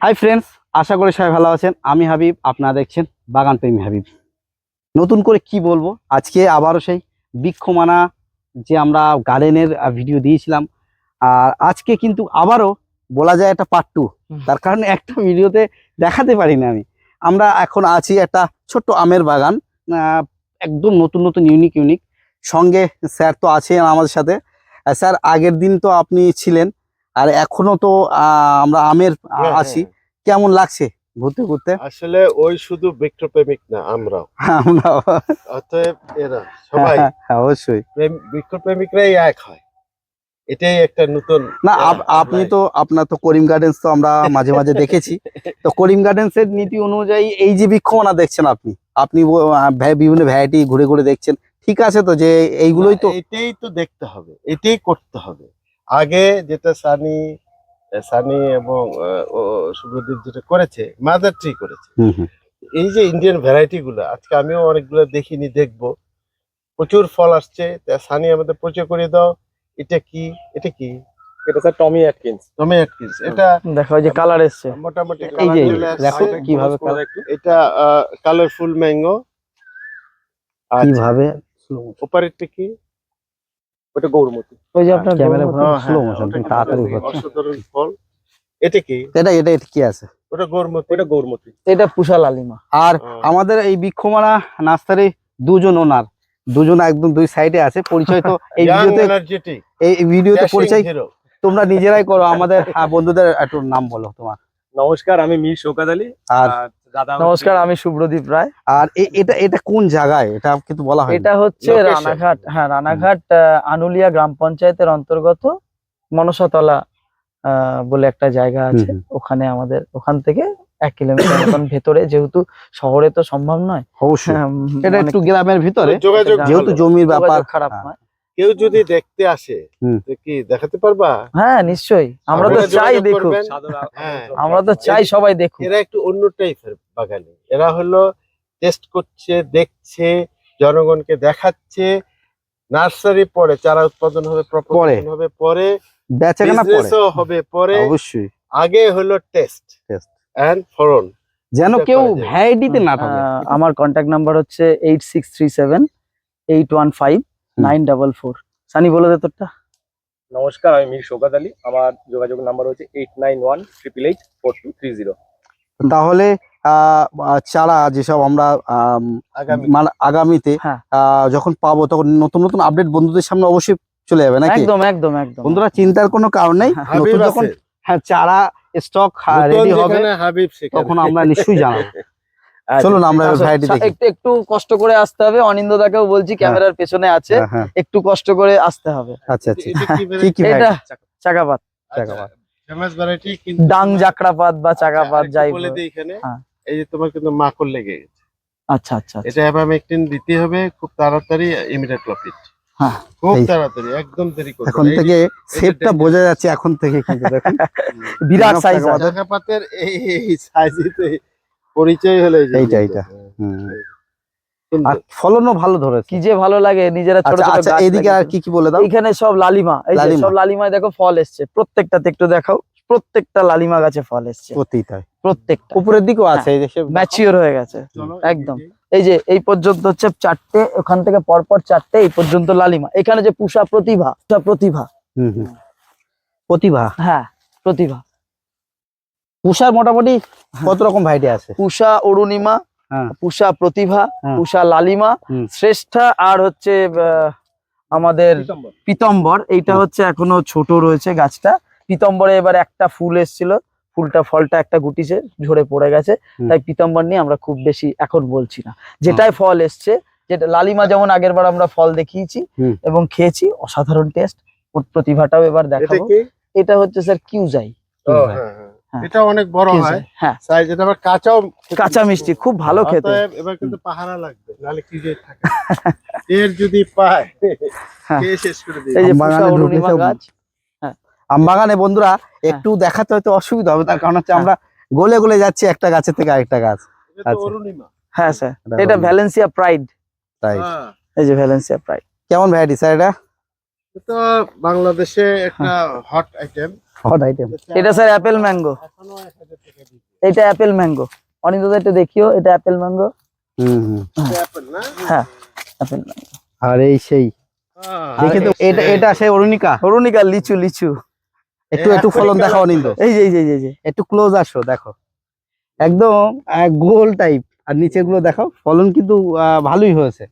Hi friends আশা করি সবাই ভালো আছেন। আমি হাবিব আপনারা দেখছেন বাগান প্রেমী হাবিব। নতুন করে কি বলব? আজকে আবারও সেই বৃক্ষমানা যে আমরা গার্ডেনের ভিডিও দিয়েছিলাম। আর আজকে কিন্তু আবারও বলা যায় একটা পার্ট টু তার কারণে একটা ভিডিওতে দেখাতে পারিনি আমি। আমরা এখন আছি একটা ছোট্ট আমের বাগান। একদম নতুন নতুন ইউনিক ইউনিক সঙ্গে স্যার তো আছেন আমাদের সাথে। স্যার আগের দিন তো আপনি ছিলেন। আর এখনও তো আহ, আমরা আমের হ্যাঁ, আছি। কেমন লাগছে ঘুরতে ঘুরতে? আসলে ওই শুধু বৃক্ষপ্রেমিক না আমরাও। আমরা অতএব এরা সবাই হ্যাঁ, হ্যাঁ, অবশ্যই। প্রেম- বৃক্ষপ্রেমিকরাই এক হয়। এটাই একটা নতুন না আপ- আপনি তো আপনার তো করিম গার্ডেন্স তো আমরা মাঝে মাঝে দেখেছি। তো করিম গার্ডেন্স এর নীতি অনুযায়ী এই যে বৃক্ষমানা দেখছেন আপনি আপনি বিভিন্ন ভ্যারাইটি ঘুরে ঘুরে দেখছেন। ঠিক আছে তো যে এইগুলোই তো এটাই তো দেখতে হবে এটাই করতে হবে। আগে যেটা সানি সানি এবং সুব্রদীপ যেটা করেছে মাদার ট্রি করেছে। এই যে ইন্ডিয়ান ভ্যারাইটি গুলো আজকে আমিও অনেকগুলো দেখিনি দেখব। প্রচুর ফল আসছে তা সানি আমাদের পরিচয় করে দাও এটা কি এটা কি? এটা sir Tommy Atkins Tommy Atkins এটা দেখো ওই যে কালার এসছে। মোটামুটি এই colour যে দেখো কীভাবে একটু। এটা কালারফুল ম্যাঙ্গো আচ্ছা কীভাবে? ওপারেরটা কি? ওটা গৌরমতি ওই যে আপনার ক্যামেরা হ্যাঁ, স্লো হ্যাঁ, মোশন তাড়াতাড়ি হচ্ছে অসাধারণ ফল। এটা কি? এটা এটা এটা কি আছে? ওটা গরমতি ওটা গৌরমতি এটা পুষা লালিমা। আর হ্যাঁ। আমাদের এই বৃক্ষমানা নার্সারি দুজন ওনার দুজন একদম দুই সাইডে আছে পরিচয় তো এই ভিডিওতে এই ভিডিওতে পরিচয় তোমরা নিজেরাই করো আমাদের আহ, বন্ধুদের একটু নাম বলো তোমার। নমস্কার আমি মীর শোকাত আলী আর নমস্কার আমি শুভ্রদীপ রায়। আর এটা এটা কোন জায়গায়? এটা কিন্তু বলা হয় এটা হচ্ছে রানাঘাট হ্যাঁ রানাঘাট আহ, আনুলিয়া গ্রাম পঞ্চায়েতের অন্তর্গত মনসাতলা আহ, বলে একটা জায়গা আছে। ওখানে আমাদের ওখান থেকে এক কিলোমিটার মতন ভেতরে। যেহেতু শহরে তো সম্ভব নয় অবশ্যই। হ্যাঁ, এটা একটু গ্রামের ভিতরে। যেহেতু জমির ব্যাপার। খারাপ হ্যাঁ। নয়। কেউ যদি দেখতে আসে কি দেখাতে পারবা? হ্যাঁ নিশ্চয়ই। আমরা তো চাই দেখুক। হ্যাঁ। আমরা তো চাই সবাই দেখুক। এরা একটু অন্য টাইপের বাগানে। এরা হলো টেস্ট করছে দেখছে জনগণকে দেখাচ্ছে নার্সারি পরে চারা উৎপাদন হবে পরে। প্রপার হবে পরে বেচাকেনা পরে হবে পরে অবশ্যই। আগে হলো টেস্ট টেস্ট এন্ড ফরন যেন কেউ। ভ্যারাইটিতে না থাকে। আমার কন্টাক্ট নাম্বার হচ্ছে eight six three seven eight one five nine double four. Sunny বলে দে তোরটা নমস্কার আমি মীর শোকাত আলী। আমার যোগাযোগ নাম্বার হচ্ছে eight nine one triple eight four two three zero. তাহলে চারা যেসব আমরা মানে আগামীতে হ্যাঁ। আহ, যখন পাবো তখন নতুন নতুন আপডেট বন্ধুদের সামনে অবশ্যই চলে যাবে নাকি? একদম একদম একদম। বন্ধুরা চিন্তার কোনো কারণ নেই। নতুন যখন হ্যাঁ চারা স্টক রেডি হবে তখন আমরা নিশ্চয়ই জানাব। চলুন আমরা ভ্যারাইটি দেখি। একটু একটু কষ্ট করে আসতে হবে। অনিন্দ দাকেও বলছি ক্যামেরার পেছনে আছে। হ্যাঁ, হ্যাঁ। একটু কষ্ট করে আসতে হবে। আচ্ছা আচ্ছা। এটা কি কি? এটা চাকাপাত। চাকাপাত। ফেমাস ভ্যারাইটি কিন্তু ডাং জাকড়াপাত বা আচ্ছা, চাকাপাত যাই বলে বলো। দিই এখানে। হ্যাঁ। এই যে তোমার কিন্তু মাকড় লেগে গেছে। আচ্ছা আচ্ছা আচ্ছা। এটা অ্যাবামেকটিন দিতে হবে খুব তাড়াতাড়ি ইমিডিয়েট প্রফিট হ্যাঁ, খুব তাড়াতাড়ি একদম দেরি করবে এখন থেকে সেটটা বোঝা যাচ্ছে এখন থেকে কিন্তু দেখুন। বিরাট সাইজ চাকাপাত। পাতের এই সাইজেতে পরিচয় হলো এইটা, এইটা। এইটা। হুম। সুন্দর। আর ফলনও ভালো ধরেছে। কি যে ভালো লাগে নিজেরা ছোট আচ্ছা ছোট আচ্ছা গাছ আর কি কি বলে দাও? এইখানে সব লালিমা এই যে সব লালিমায় দেখো ফল এসছে। প্রত্যেকটাতে একটু দেখাও। প্রত্যেকটা লালিমা গাছে ফল এসছে। প্রত্যেকটা। উপরের দিকেও আছে এই যে ম্যাচিওর হয়ে গেছে। একদম। এই যে। এই পর্যন্ত হচ্ছে চারটে ওখান থেকে পরপর চারটে এই পর্যন্ত লালিমা। এখানে যে পুষা প্রতিভা পুষা প্রতিভা। হুম, হুম। প্রতিভা। হ্যাঁ প্রতিভা। পুষার মোটামুটি কত রকম ভাইটি আছে? পুষা অরুণিমা হ্যাঁ। পুষা প্রতিভা হ্যাঁ। পুষা লালিমা শ্রেষ্ঠা আর হচ্ছে আহ, আমাদের পিতাম্বর। এইটা হচ্ছে এখনও ছোট রয়েছে গাছটা। পিতম্বরে এবার একটা ফুল এসেছিল। ফুলটা ফলটা একটা গুটিছে ঝরে পড়ে গেছে। তাই পিতম্বর নিয়ে আমরা খুব বেশি এখন বলছি না। যেটাই ফল এসছে যেটা লালিমা যেমন আগের বার আমরা ফল দেখিয়েছি এবং খেয়েছি অসাধারণ টেস্ট প্রতিভাটাও এবার দেখাবো। এটা হচ্ছে স্যার কিউজাই। হ্যাঁ, হ্যাঁ। হ্যাঁ। এটা অনেক বড় হয়। হ্যাঁ। সাইজ এটা আবার কাঁচাও কাঁচা মিষ্টি খুব ভালো খেতে। এবার কিন্তু পাহারা লাগবে নাহলে কি যে থাকে। এর যদি পায় হ্যাঁ। খেয়ে শেষ করে দিই এই যে বাগানে ঢুকে অরুণিমা গাছ আম বাগানে বন্ধুরা একটু দেখাতে হয়তো অসুবিধা হবে তার কারণ হচ্ছে হ্যাঁ। আমরা গলে গলে যাচ্ছি একটা গাছের থেকে আরেকটা গাছ। এটা আচ্ছা। অরুণিমা। হ্যাঁ স্যার। এটা ভ্যালেন্সিয়া প্রাইড তাই হ্যাঁ। এই যে ভ্যালেন্সিয়া প্রাইড কেমন ভ্যারাইটি স্যার এটা? এটা বাংলাদেশে একটা হট আইটেম হট আইটেম এটা স্যার অ্যাপেল ম্যাঙ্গো এখনও এক হাজার টাকা দিই এটা অ্যাপেল ম্যাঙ্গো অনিন্দা একটু দেখিও এটা অ্যাপেল ম্যাঙ্গো হুম হুম। অ্যাপেল না? হ্যাঁ আর এই সেই। দেখে তো এটা এটা সেই অরুণিকা? অরুণিকা লিচু লিচু। একটু একটু ফলন দেখাও নিন্দ এই যে এই যে এই যে, একটু ক্লোজ আসো দেখো। একদম আহ, গোল টাইপ আরগুলো দেখাও ফলন কিন্তু আহ, ভালোই হয়েছে।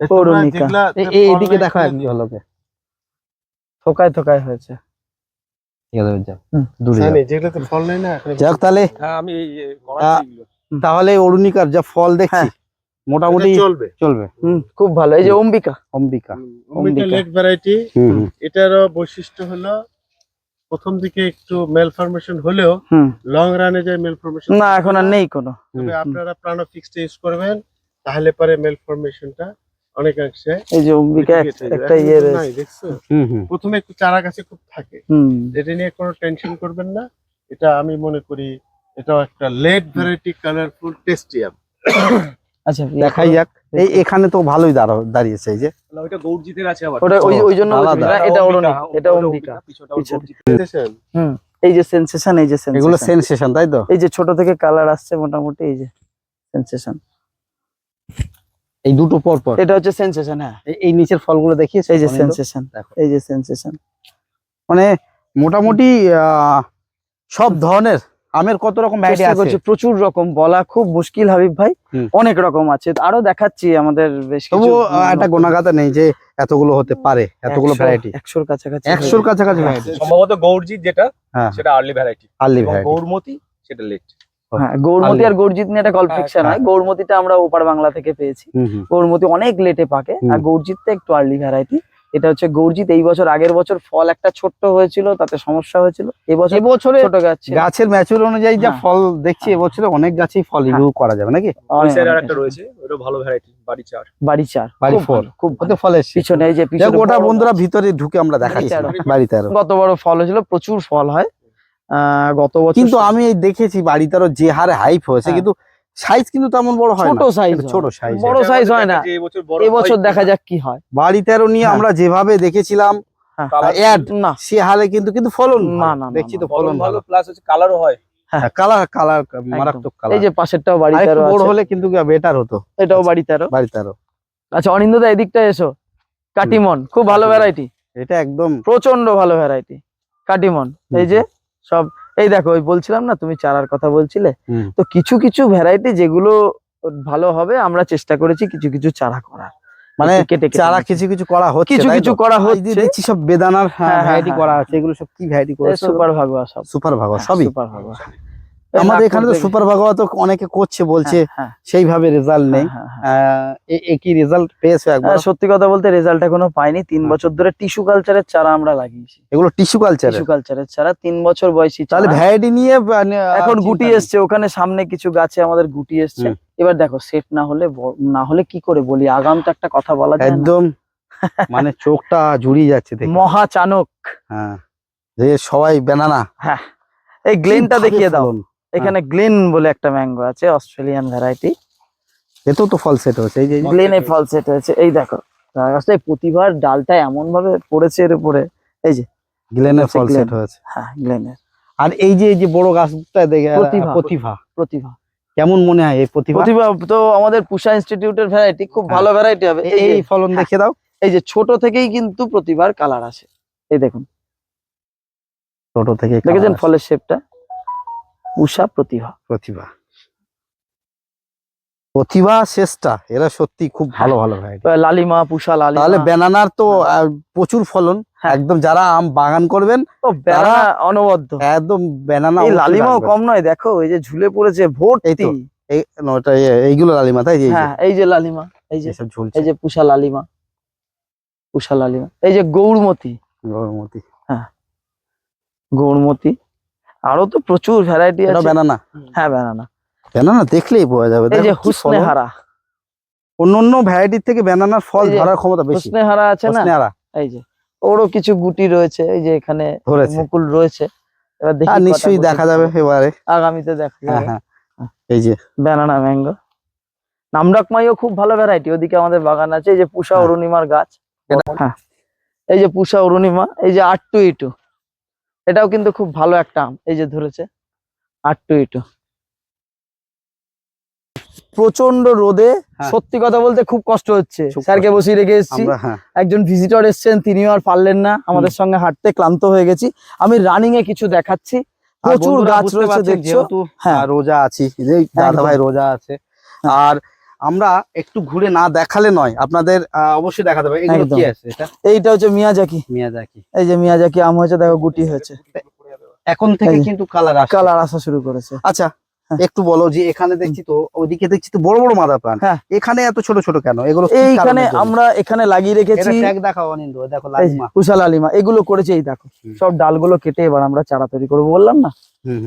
অরুণিকা। এই- এই দেখো এক ঝলকে থোকায় থোকায় হয়েছে। হোক তাহলে। হ্যাঁ। তাহলে অরুণিকার যা ফল দেখছি মোটামুটি চলবে। চলবে। হুম খুব ভালো। এই যে অম্বিকা। অম্বিকা। অম্বিকা। অম্বিকা। ভ্যারাইটি। এটারও বৈশিষ্ট্য হলো প্রথম দিকে একটু মেল ফরমেশন হলেও হুম। লং রানে যায় মেল ফরমেশন না এখন আর নেই কোনো। তবে আপনারা প্রাণোফিক্সটা ইউজ করবেন তাহলে পরে মেল ফরমেশনটা অনেকাংশে এই যে অম্বিকা। একটা ইয়ে রয়েছে। নাই, দেখছ? প্রথমে একটু চারা গাছে খুব থাকে। হুম। এটা নিয়ে কোনো টেনশন করবেন না। এটা আমি মনে করি এটাও একটা লেট ভ্যারাইটি কালারফুল টেস্টিয়াম আচ্ছা দেখাই যাক। এই এখানে তো ভালোই দাঁড়া- দাঁড়িয়েছে এই যে। ওইটা গৌরজিতের আছে আবার। ওটা ওই ওই জন্য। না, এটা অরুণিকা এটা অম্বিকা। পিছনটা গৌরজিতের। হুম এই যে সেন্সেশন এই যে এগুলো সেন্সেশন সেন্সেশন তাই তো? এই যে ছোট থেকে কালার আসছে মোটামুটি এই যে সেন্সেশন এই দুটো পর পর এটা হচ্ছে সেন্সেশন হ্যাঁ। এই- নিচের ফলগুলো দেখিয়েছে এই যে? সেন্সেশন দেখো। এই যে সেন্সেশন মানে মোটামুটি আহ, সব ধরনের আমের কত রকম ভ্যারাইটি আছে? প্রচুর রকম। বলা খুব মুশকিল হাবিব ভাই। অনেক রকম আছে। আরও দেখাচ্ছি আমাদের বেশ কিছু। একটা গোনাগাতা নেই যে এতগুলো হতে পারে এতগুলো ভ্যারাইটি একশোর কাছাকাছি একশোর কাছাকাছি ভ্যারাইটি সম্ভবত গৌরজি যেটা হ্যাঁ। সেটা early variety early variety Gourmati সেটা লেট হ্যাঁ গৌরমতি আর গর্জিত নিয়ে একটা গল্প হ্যাঁ, ফিকশন হয়। গৌরমতিটা আমরা ওপার বাংলা থেকে পেয়েছি। গৌরমতি অনেক লেটে পাকে আর হুম। গর্জিতটা একটু আর্লি ভ্যারাইটি এটা হচ্ছে গর্জিত এই বছর আগের বছর ফল একটা ছোট্ট হয়েছিল তাতে সমস্যা হয়েছিল। এবছর এবছরে ছোট গাছ গাছের ম্যাচুর অনুযায়ী যা হ্যাঁ। ফল দেখছি এবছরে অনেক গাছেই ফল হ্যাঁ। রিভিউ করা যাবে নাকি? ওই আর একটা রয়েছে ওটা ভালো ভ্যারাইটি বাড়ি চার বাড়ি চার বাড়ি খুব। ভালো, খুব ভালো। ফল এসছে। পিছনে এই যে পিছনে ওটা বড় বন্ধুরা ভিতরে ঢুকে আমরা দেখাচ্ছি। বাড়িতে। কত বড় ফল হয়েছিল প্রচুর ফল হয়। গত বছর কিন্তু আমি এই দেখেছি বাড়িতে আরও যে হারে হাইপ হয়েছে হ্যাঁ। কিন্তু সাইজ কিন্তু তেমন বড় হয় ছোট না সাইজ ছোট সাইজ বড় size হয় না। এবছর বড় দেখা যাক কি হয়। বাড়িতে আরও নিয়ে হ্যাঁ। আমরা যেভাবে দেখেছিলাম হ্যাঁ। অ্যাড না। সে হালে কিন্তু কিন্তু ফলন না, না, দেখছি তো ফলন ভালো প্লাস হচ্ছে কালারও হয়। কালার কালার মারাত্মক এই যে পাশেরটাও আরেকটু বড় হলে কিন্তু বেটার হতো। এটাও আরও বাড়িতে আরও আচ্ছা অনিন্দদা এদিকটা এসো। কাটিমন খুব ভালো ভ্যারাইটি এটা একদম প্রচণ্ড ভালো ভ্যারাইটি কাটিমন এই যে সব এই দেখো ওই বলছিলাম না তুমি চারার কথা বলছিলে। তো কিছু কিছু ভ্যারাইটি যেগুলো ভালো হবে আমরা চেষ্টা করেছি কিছু কিছু চারা করার। মানে চারা কিছু কিছু করা হচ্ছে কিছু কিছু করা হচ্ছে। দেখছি সব বেদানার হ্যাঁ, হ্যাঁ, ভ্যারাইটি হ্যাঁ, করা হ্যাঁ। আছে এগুলো সব কি ভ্যারাইটি করেছে? সুপার ভাগোয়া সব। সুপার ভাগ সবই? সুপার ভাগোয়া। আমাদের এখানে তো সুপার ভাগোয়া তো অনেকে করছে বলছে হ্যাঁ, সেইভাবে রেজাল্ট নেই। হ্যাঁ, হ্যাঁ, হ্যাঁ। কি রেজাল্ট পেয়েছ একবার হ্যাঁ, সত্যি কথা বলতে রেজাল্ট এখনও পাইনি। তিন হ্যাঁ। বছর ধরে টিস্যু কালচারের চারা আমরা লাগিয়েছি। এগুলো টিস্যু কালচারে টিস্যু কালচারের চারা তিন বছর বয়সী তাহলে। ভ্যারাইটি নিয়ে এখন গুটি। এসছে ওখানে সামনে কিছু গাছে আমাদের গুটি এসছে। এবার দেখো সেট না হলে না হলে কি করে বলি? আগাম তো একটা কথা বলা যায় একদম। মানে চোখটা জুড়িয়ে যাচ্ছে দেখে। মহা চানক। হ্যাঁ। যে সবাই বেনানা হ্যাঁ। এই গ্লেনটা দেখিয়ে দাও? এখানে গ্লেন বলে একটা ম্যাঙ্গো আছে অস্ট্রেলিয়ান ভ্যারাইটি। এতেও তো ফল সেট হয়েছে এই যে গ্লেনে ফল সেট হয়েছে। এই দেখো তার গাছটা এই প্রতিবার ডালটা এমন ভাবে পড়েছে এর উপরে। এই যে গ্লেনের ফল সেট হয়েছে। হ্যাঁ গ্লেনের আর এই যে এই যে বড় গাছটা দেখে প্রতিভা। প্রতিভা। প্রতিভা। কেমন মনে হয় এই প্রতিভা? প্রতিভা তো আমাদের পুষা ইনস্টিটিউটের ভ্যারাইটি খুব হ্যাঁ। ভালো ভ্যারাইটি হবে। এই- ফলন দেখে দাও। এই যে ছোট থেকেই কিন্তু প্রতিভার কালার আসে। এই দেখুন। ছোট থেকে দেখেছেন ফলের শেপটা উষা প্রতিভা। প্রতিভা। প্রতিভা শেষটা এরা সত্যি খুব ভালো ভালো ভ্যারাইটি লালিমা পুষা লালিমা। তাহলে বেনানার তো আহ, প্রচুর ফলন। হ্যাঁ। একদম যারা আম বাগান করবেন বেড়া অনবদ্য। একদম বেনানা এই লালিমাও কম নয় দেখো এই যে ঝুলে পড়েছে ভর্তি। এই তো, এই না, এইগুলো লালিমা তাই যে এই যে, হ্যাঁ এই যে লালিমা এই যে সব ঝুলছে। এই যে পুষা লালিমা পুষা লালিমা এই যে গৌরমতি হ্যাঁ গৌরমতি আরও তো প্রচুর ভ্যারাইটি আছে। বেনানা হ্যাঁ বেনানা বেনানা দেখলেই বোঝা যাবে। এই যে দেখো কি হুসনে হারা। অন্য অন্য ভ্যারাইটির থেকে বেনানার ফল ধরার ক্ষমতা বেশি। হুসনে হারা আছে না? এই যে ওরও কিছু গুটি রয়েছে এই যে এখানে মুকুল রয়েছে। এবার দেখি নিশ্চয়ই দেখা যাবে এবারে। আগামীতে দেখা হ্যাঁ যাবে। হ্যাঁ এই যে। ব্যানানা ম্যাঙ্গো নামডাকমাইও খুব ভালো ভ্যারাইটি ওদিকে আমাদের বাগান আছে। এই যে পুষা হ্যাঁ। অরুণিমার গাছ। হ্যাঁ। এই যে পুষা অরুণিমা এই যে আট টু ইটু। এটাও কিন্তু খুব ভালো একটা আম এই যে ধরেছে। আর টু ইটু প্রচণ্ড রোদে হ্যাঁ। সত্যি কথা বলতে খুব কষ্ট হচ্ছে। স্যারকে বসিয়ে রেখে এসেছি। হ্যাঁ। একজন ভিজিটর এসেছেন তিনিও আর পারলেন না। আমাদের সঙ্গে হাঁটতে ক্লান্ত হয়ে গেছি। আমি রানিং এ কিছু দেখাচ্ছি। প্রচুর গাছ রয়েছে দেখছ? হ্যাঁ। রোজা আছি দাদা ভাই রোজা আছে। হ্যাঁ। আর আমরা একটু ঘুরে না দেখালে নয়। আপনাদের অবশ্যই দেখাতে হবে। এগুলো। কি আছে এটা? এইটা হচ্ছে মিয়াজাকি। মিয়াজাকি। এই যে মিয়াজাকি আম হয়েছে দেখো গুটি হয়েছে। এখন থেকে কিন্তু কালার আসে কালার আসা শুরু করেছে। আচ্ছা হ্যাঁ। একটু বলো যে এখানে দেখছি তো ওইদিকে দেখছি তো বড় বড় মাদার প্লান্ট হ্যাঁ। এখানে এত ছোট ছোট কেন? এগুলো এইখানে আমরা এখানে লাগিয়ে রেখেছি। ট্যাগ দেখাও অনিন্দ দেখো লালিমা। কুশাল আলিমা এগুলো করেছে এই দেখো। সব ডালগুলো কেটে এবার আমরা চারা তৈরি করব বললাম না।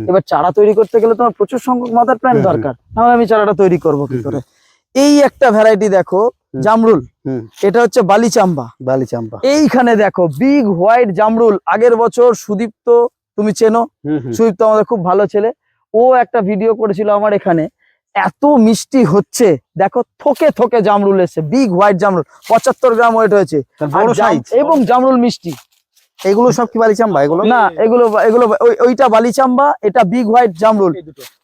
এবার চারা তৈরি করতে গেলে তোমার প্রচুর সংখ্যক মাদার হুম। দরকার। তাহলে আমি চারাটা তৈরি করব কি করে? এই একটা ভ্যারাইটি দেখো জামরুল। এটা হচ্ছে বালি বালিচাম্বা। বালি চাম্পা এইখানে দেখো বিগ হোয়াইট জামরুল। আগের বছর সুদীপ্ত তুমি চেনো। সুদীপ্ত আমাদের খুব ভালো ছেলে। ও একটা ভিডিও করেছিল আমার এখানে। এত মিষ্টি হচ্ছে। দেখো থোকে থোকে জামরুল এসছে। বিগ হোয়াইট জামরুল। পঁচাত্তর গ্রাম ওয়েট হয়েছে। এবং জামরুল মিষ্টি। এগুলো সব কি বালিচাম্বা? এগুলো? না এগুলো এগুলো ওই- ওইটা বালিচাম্বা এটা বিগ হোয়াইট জামরুল।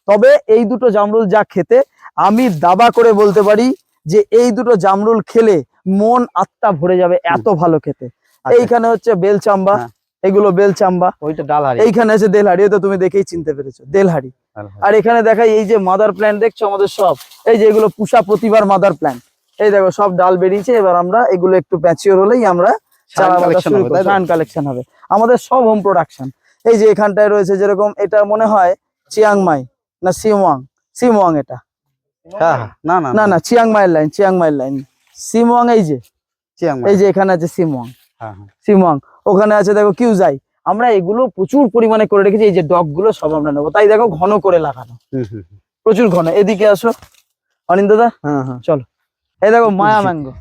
তবে এই দুটো জামরুল যা খেতে আমি দাবা করে বলতে পারি যে এই দুটো জামরুল খেলে মন আত্মা ভরে যাবে এত ভালো খেতে। আচ্ছা, এইখানে হচ্ছে বেলচাম্বা হ্যাঁ। এগুলো বেলচাম্বা। ওইটা ডাল হারি এইখানে আছে দেলহাড়ি তো তুমি দেখেই চিনতে পেরেছ দেলহাড়ি। আর এখানে দেখাই এই যে মাদার প্ল্যান্ট দেখছ আমাদের সব? এই যে এগুলো পুষা প্রতিবার মাদার প্ল্যান্ট এই দেখো সব ডাল বেরিয়েছে এবার আমরা এগুলো একটু প্যাচিওর হলেই আমরা কালেকশন হবে আমাদের সব হোম প্রোডাকশন এই যে এখানটায় রয়েছে যেরকম এটা মনে হয় চিয়াংমাই না সিমওয়াং সিমওয়াং এটা। হ্যাঁ। না না না। না চিয়াংমাইয়ের লাইন চিয়াংমাইয়ের লাইন সিমওয়াং এই যে। এই যে এখানে আছে সিমওয়াং হ্যাঁ, হ্যাঁ। সিমওয়াং ওখানে আছে দেখো কিউ কিউজাই। আমরা এগুলো প্রচুর পরিমাণে করে রেখেছি এই যে ডগগুলো সব আমরা নেব। তাই দেখো ঘন করে লাগানো। হুম, হুম, হুম। প্রচুর ঘন। এদিকে আসো। অনিন্দ হ্যাঁ হ্যাঁ। এই দেখো মায়া ম্যাঙ্গো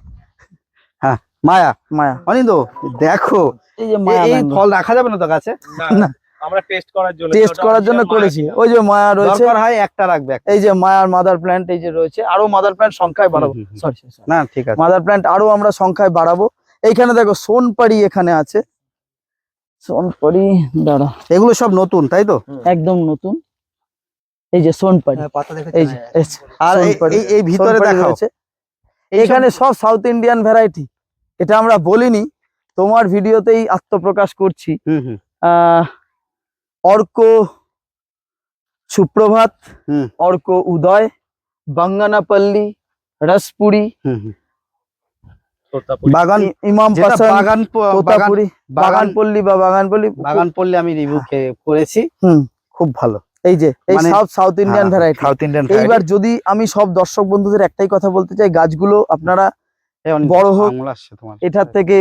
মায়া? মায়া। অনিন্দ দেখো এই যে মায়া ফল রাখা যাবে না তো গাছে না। আমরা টেস্ট করার জন্য টেস্ট করার জন্য করেছি। ওই যে মায়া রয়েছে। দরকার হয় একটা রাখবে এই যে মায়ার মাদার প্ল্যান্ট এই যে রয়েছে আরও মাদার প্ল্যান্ট সংখ্যায় বাড়াবো। সরি না ঠিক আছে। মাদার প্ল্যান্ট আরও আমরা সংখ্যায় বাড়াবো। এইখানে দেখো সোনপাড়ি এখানে আছে। সোনপাড়ি দাঁড়া। এগুলো সব নতুন তাই তো? একদম নতুন। এই যে সোনপাড়ি। পাতা এই যে এই- আর এই- ভিতরে দেখাও। রয়েছে। এখানে সব সাউথ ইন্ডিয়ান ভ্যারাইটি এটা আমরা বলিনি তোমার ভিডিওতেই আত্মপ্রকাশ করছি। হুম হুম। আহ অর্ক সুপ্রভাত অর্ক উদয় বাঙ্গানাপল্লী রসপুরি। বাগান ই- ইমাম বাগান তোতাপুরি বাগানপল্লী বা বাগানপল্লী বাগান আমি রিভিউ করেছি। হুম। খুব ভালো। এই যে এই south south Indian variety south Indian এইবার যদি আমি সব দর্শক বন্ধুদের একটাই কথা বলতে চাই গাছগুলো আপনারা বড় হোক, এটার থেকে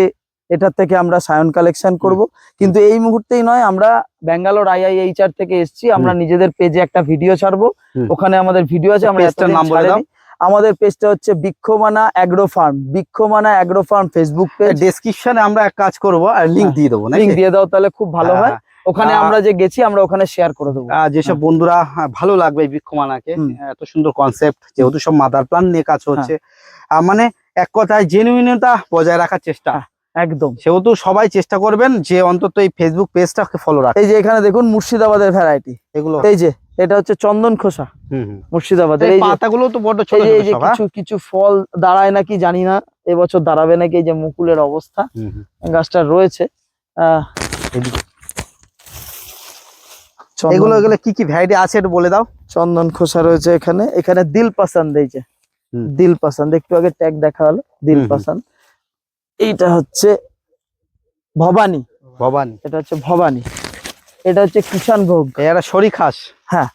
এটার থেকে আমরা সায়ন কালেকশন করব। কিন্তু এই মুহূর্তেই নয় আমরা ব্যাঙ্গালোর আইআইএইচআর থেকে এসেছি। আমরা নিজেদের পেজে একটা ভিডিও ছাড়বো। ওখানে আমাদের ভিডিও আছে আমরা নাম বলে দাও। আমাদের পেজটা হচ্ছে Brikshamana agro farm Brikshamana agro farm Facebook page ডেসক্রিপশনে আমরা এক কাজ করব আর লিংক হ্যাঁ, দিয়ে দেবো লিঙ্ক দিয়ে দাও তাহলে খুব ভালো হয়। হ্যাঁ, ওখানে আমরা যে গেছি আমরা ওখানে শেয়ার করে দেবো। যেসব বন্ধুরা হ্যাঁ, ভালো লাগবে বৃক্ষমানাকে এত সুন্দর কনসেপ্ট যেহেতু সব মাদার প্লান নিয়ে কাজ। হচ্ছে। মানে এক কথায় জেনুইনতা বজায় রাখার চেষ্টা। একদম। সেহেতু সবাই চেষ্টা করবেন যে অন্তত এই ফেসবুক পেজটাকে ফলো রাখ এই যে এখানে দেখুন মুর্শিদাবাদের ভ্যারাইটি এগুলো। এই যে এটা হচ্ছে চন্দন খোসা। মুর্শিদাবাদের। এই পাতাগুলো তো ছোট এই যে সব, হ্যাঁ? কিছু কিছু ফল দাঁড়ায় নাকি জানি না এবছর দাঁড়াবে নাকি এই যে মুকুলের অবস্থা। গাছটা রয়েছে। আহ, এগুলো এগুলো কি কি ভ্যারাইটি আছে একটু বলে দাও। চন্দন খোসা রয়েছে এখানে। এখানে দিল যে। হুম। দিল পাসান্দ একটু আগে ট্যাগ দেখা হলো দিল হুম। এইটা হচ্ছে ভবানী। ভবানী। এটা হচ্ছে ভবানী। এটা হচ্ছে কিষান ভোগ। এরা সরি খাস। হ্যাঁ।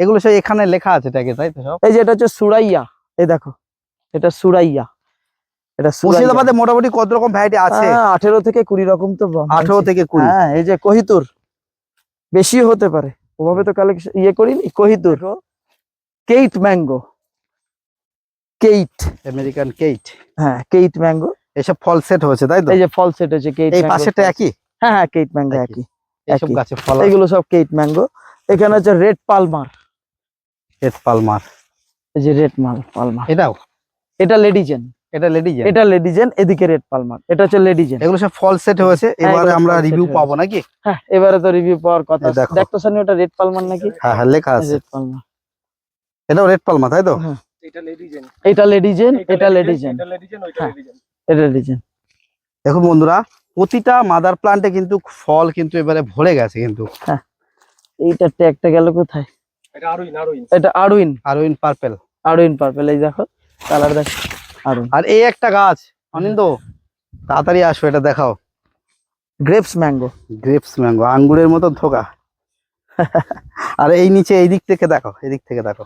এগুলো সব এখানে লেখা আছে ট্যাগে তাই তো সব? এই যে এটা হচ্ছে সুরাইয়া। এই দেখো এটা সুরাইয়া। এটা। মুর্শিদাবাদে মোটামুটি কত রকম ভ্যারাইটি আছে আঠেরো থেকে কুড়ি রকম তো আঠারো। থেকে কুড়ি। হ্যাঁ এই যে কহিতুর। বেশিও হতে পারে। ওভাবে তো কালেকশন ইয়ে করিনি? Kohitur. Keitt mango. Keitt American Keitt হ্যাঁ কেইট ম্যাঙ্গো এসব ফল সেট হয়েছে তাই তো? এই যে ফল সেট হচ্ছে কেইট এই পাশেটা একই? হ্যাঁ হ্যাঁ কেইট ম্যাঙ্গো একই। একই। গাছে ফল এগুলো সব কেইট ম্যাঙ্গো এখানে হচ্ছে রেড পালমার রেড পালমার এই যে রেড মাল পালমার এটাও? এটা লেডিজেন এটা লেডি এটা লেডিজেন এদিকে রেড পালমার এটা হচ্ছে লেডিজেন এগুলো সব ফল সেট হয়েছে এবারে আমরা রিভিউ পাবো নাকি? হ্যাঁ এবারে তো রিভিউ পাওয়ার কথা। দেখো। দেখতো সানি ওটা রেড পালমার নাকি? হ্যাঁ হ্যাঁ লেখা আছে। রেড পালমার এটাও রেড পালমা তাই তো? এটা লেডিজেন এটা লেডিজেন এটা লেডিজেন এটা লেডিজেন ওইটা হ্যাঁ। লেডিজেন এটা লেডিজেন দেখুন বন্ধুরা প্রতিটা মাদার প্লান্টে কিন্তু ফল কিন্তু এবারে ভরে গেছে কিন্তু। এইটা ট্যাগটা গেল কোথায়? এটা আরুইন আরুইন পার্পল এই দেখো কালার দেখো আর এই একটা গাছ অনিন্দ তাড়াতাড়ি আসো এটা দেখাও। গ্রেপস ম্যাঙ্গো গ্রেপস ম্যাঙ্গো আঙ্গুরের মতো ধোকা। আর এই নিচে এই দিক থেকে দেখো এই দিক থেকে দেখো।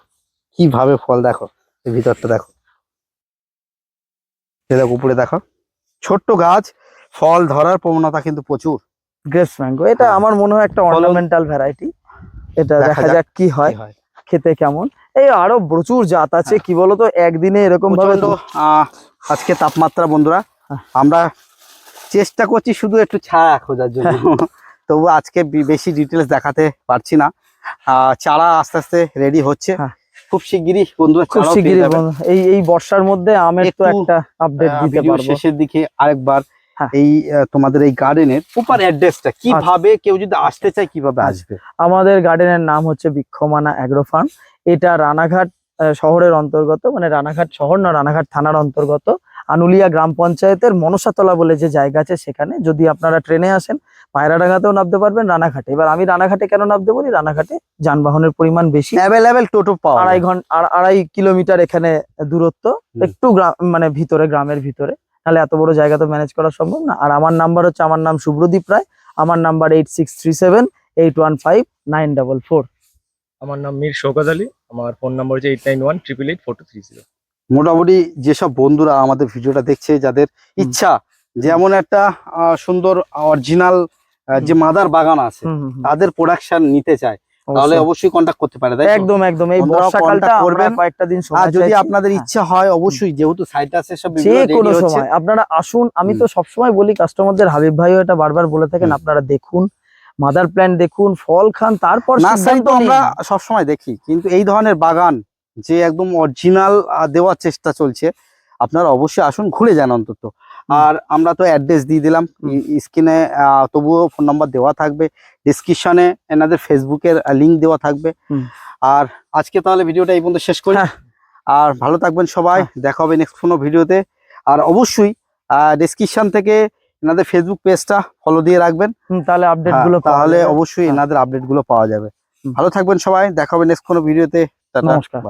কীভাবে ফল দেখো। ভিতরটা দেখো। দেখো উপরে দেখো। ছোট্ট গাছ ফল ধরার প্রবণতা কিন্তু প্রচুর। গ্রেপস ম্যাঙ্গো এটা হ্যাঁ। আমার মনে হয় একটা অর্নামেন্টাল ভ্যারাইটি এটা দেখা যাক কি হয় খেতে কেমন। এই আরও প্রচুর জাত আছে কি বলতো একদিনে এরকম ভাবে তো আহ, আজকে তাপমাত্রা বন্ধুরা। হ্যাঁ। আমরা চেষ্টা করছি শুধু একটু ছায়া খোঁজার জন্য। তবু আজকে বেশি ডিটেলস দেখাতে পারছি না। চারা আস্তে আস্তে রেডি হচ্ছে। হ্যাঁ। খুব শিগগিরই বন্ধুরা খুব শিগগিরই এই এই বর্ষার মধ্যে আমের তো একটা আপডেট দিতে পারব। শেষের দিকে আরেকবার হ্যাঁ। এই তোমাদের এই গার্ডেনের প্রপার অ্যাড্রেসটা কীভাবে কেউ যদি আসতে চায় কীভাবে আচ্ছা। আসবে? আমাদের গার্ডেনের নাম হচ্ছে বিক্ষমানা অ্যাগ্রো ফার্ম এটা রানাঘাট শহরের অন্তর্গত মানে রানাঘাট শহর না রানাঘাট থানার অন্তর্গত। আনুলিয়া গ্রাম পঞ্চায়েতের মনসাতলা বলে যে জায়গা আছে সেখানে। যদি আপনারা ট্রেনে আসেন পায়রাডাঙ্গাতেও নামতে পারবেন রানাঘাটে। এবার আমি রানাঘাটে কেন নামতে বলি? রানাঘাটে যানবাহনের পরিমাণ বেশি। অ্যাভেলেবেল টোটো পাওয়া আড়াই। ঘণ্টা আড়াই কিলোমিটার এখানে দূরত্ব। একটু গ্রাম মানে ভিতরে গ্রামের ভিতরে। তাহলে এত বড় জায়গা তো ম্যানেজ করা সম্ভব না। আর আমার নাম্বার হচ্ছে আমার নাম শুভ্রদীপ রায়। আমার number eight six three seven eight one five nine double four আমার নাম মীর শৌকত আলী। আমার ফোন নাম্বার হচ্ছে eight nine one triple eight four two three zero মোটামুটি যেসব বন্ধুরা আমাদের ভিডিওটা দেখছে যাদের ইচ্ছা যেমন একটা আহ, সুন্দর অরিজিনাল যে মাদার বাগান আছে তাদের প্রোডাকশন নিতে চায় তাহলে অবশ্যই। কন্ট্যাক্ট করতে পারে তাই একদম একদম। এই বর্ষাকালটা করবেন। কয়েকটা দিন আর সময় যদি আপনাদের হ্যাঁ। ইচ্ছা হয় অবশ্যই যেহেতু সাইটাসের সব যে কোনো সময়। আপনারা আসুন আমি তো সবসময় বলি কাস্টমারদের হাবিব ভাইও এটা বারবার বলে থাকেন আপনারা দেখুন মাদার প্ল্যান্ট দেখুন ফল খান তারপর নার্সারি তো। আমরা সবসময় দেখি কিন্তু এই ধরনের বাগান যে একদম অরিজিনাল দেওয়ার চেষ্টা চলছে আপনারা অবশ্যই আসুন ঘুরে যান অন্তত। আর আমরা তো অ্যাড্রেস দিয়ে দিলাম। স্ক্রিনে তবুও ফোন নাম্বার দেওয়া থাকবে। ডিসক্রিপশনে এনাদের ফেসবুকের লিংক দেওয়া থাকবে। আর আজকে তাহলে ভিডিওটা এই পর্যন্ত শেষ করি। হ্যাঁ। আর ভালো থাকবেন সবাই। দেখা হবে নেক্সট কোনো ভিডিওতে আর অবশ্যই ডিসক্রিপশন থেকে এনাদের ফেসবুক পেজটা ফলো দিয়ে রাখবেন। তাহলে আপডেট হ্যাঁ, গুলো তাহলে অবশ্যই হ্যাঁ। এনাদের আপডেটগুলো পাওয়া যাবে। ভালো থাকবেন সবাই। দেখা হবে নেক্সট কোনো ভিডিওতে টাটা। নমস্কার।